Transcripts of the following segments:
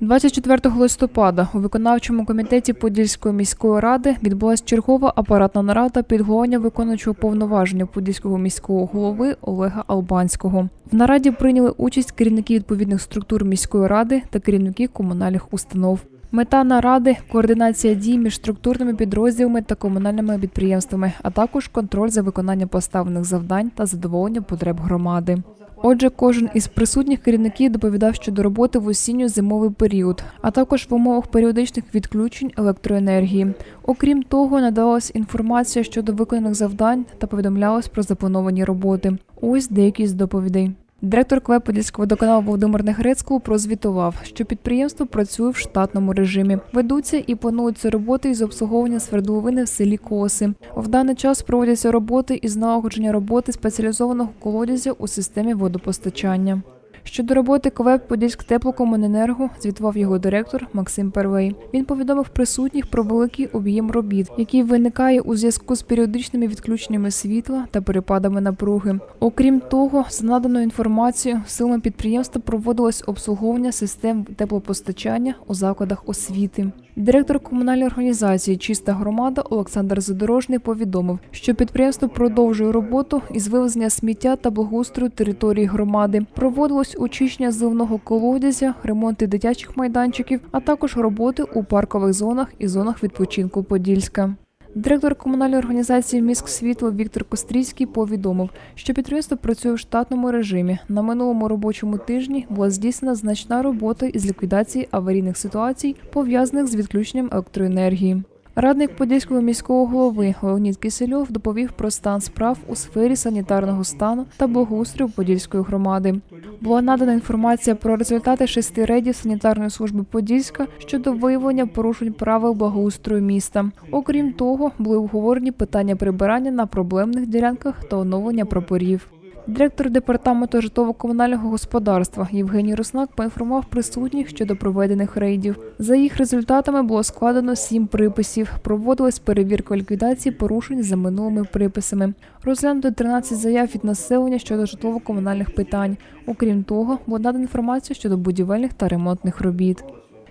24 листопада у виконавчому комітеті Подільської міської ради відбулася чергова апаратна нарада під головування виконуючого повноваження Подільського міського голови Олега Албанського. В нараді прийняли участь керівники відповідних структур міської ради та керівники комунальних установ. Мета наради координація дій між структурними підрозділами та комунальними підприємствами, а також контроль за виконанням поставлених завдань та задоволення потреб громади. Отже, кожен із присутніх керівників доповідав щодо роботи в осінньо-зимовий період, а також в умовах періодичних відключень електроенергії. Окрім того, надавалась інформація щодо виконаних завдань та повідомлялось про заплановані роботи. Ось деякі з доповідей. Директор КВЕ Подільського водоканалу Володимир Негрецького прозвітував, що підприємство працює в штатному режимі. Ведуться і плануються роботи із обслуговування свердловини в селі Коси. В даний час проводяться роботи із налагодження роботи спеціалізованого колодязя у системі водопостачання. Щодо роботи КВЕП Подільськ теплокомуненерго звітував його директор Максим Первей. Він повідомив присутніх про великий об'єм робіт, який виникає у зв'язку з періодичними відключеннями світла та перепадами напруги. Окрім того, за наданою інформацією, силами підприємства проводилось обслуговування систем теплопостачання у закладах освіти. Директор комунальної організації Чиста громада Олександр Задорожний повідомив, що підприємство продовжує роботу із вивезення сміття та благоустрою території громади. Проводилось очищення зливного колодязя, ремонти дитячих майданчиків, а також роботи у паркових зонах і зонах відпочинку Подільська. Директор комунальної організації Міськ світло Віктор Кострійський повідомив, що підприємство працює в штатному режимі. На минулому робочому тижні була здійснена значна робота із ліквідації аварійних ситуацій, пов'язаних з відключенням електроенергії. Радник Подільського міського голови Леонід Кисельов доповів про стан справ у сфері санітарного стану та благоустрою Подільської громади. Була надана інформація про результати шести рейдів санітарної служби Подільська щодо виявлення порушень правил благоустрою міста. Окрім того, були обговорені питання прибирання на проблемних ділянках та оновлення прапорів. Директор департаменту житлово-комунального господарства Євгеній Руснак поінформував присутніх щодо проведених рейдів. За їх результатами було складено сім приписів. Проводилась перевірка ліквідації порушень за минулими приписами. Розглянуто 13 заяв від населення щодо житлово-комунальних питань. Окрім того, була надана інформація щодо будівельних та ремонтних робіт.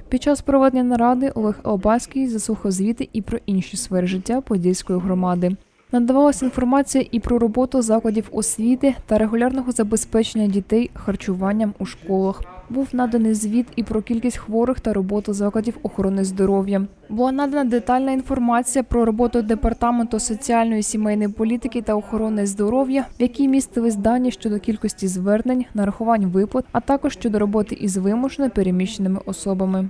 Під час проведення наради Олег Албаський заслухав звіти і про інші сфери життя Подільської громади. Надавалася інформація і про роботу закладів освіти та регулярного забезпечення дітей харчуванням у школах. Був наданий звіт і про кількість хворих та роботу закладів охорони здоров'я. Була надана детальна інформація про роботу департаменту соціальної сімейної політики та охорони здоров'я, в якій містились дані щодо кількості звернень, нарахувань виплат, а також щодо роботи із вимушено переміщеними особами.